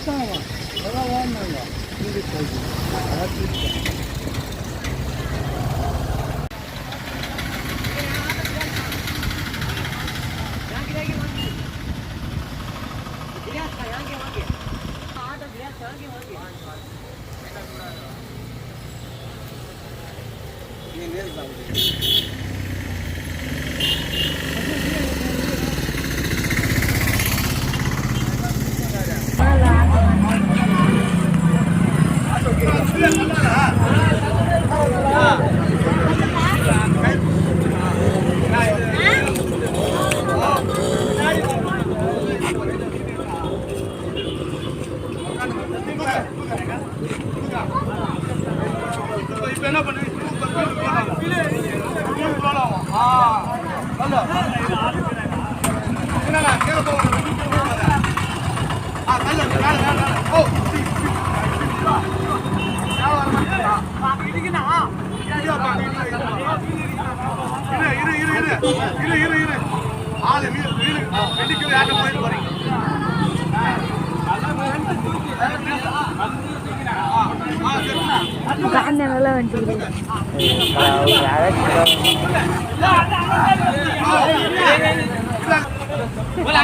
さんは、我が湾内が見るという、上がってきた。ये nail बाबू இரு இரு இரு இரு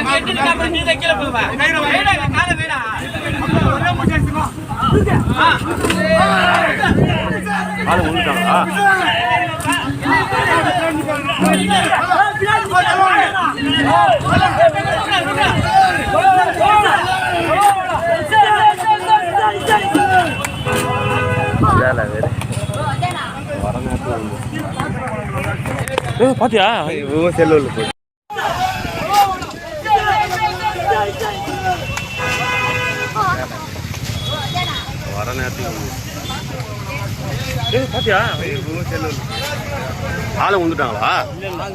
இரு இரு ஆளு வேலை வேறு பாத்தியா இவன் போய் பாத்தியா? ஆளு விழுந்துட்டாங்களா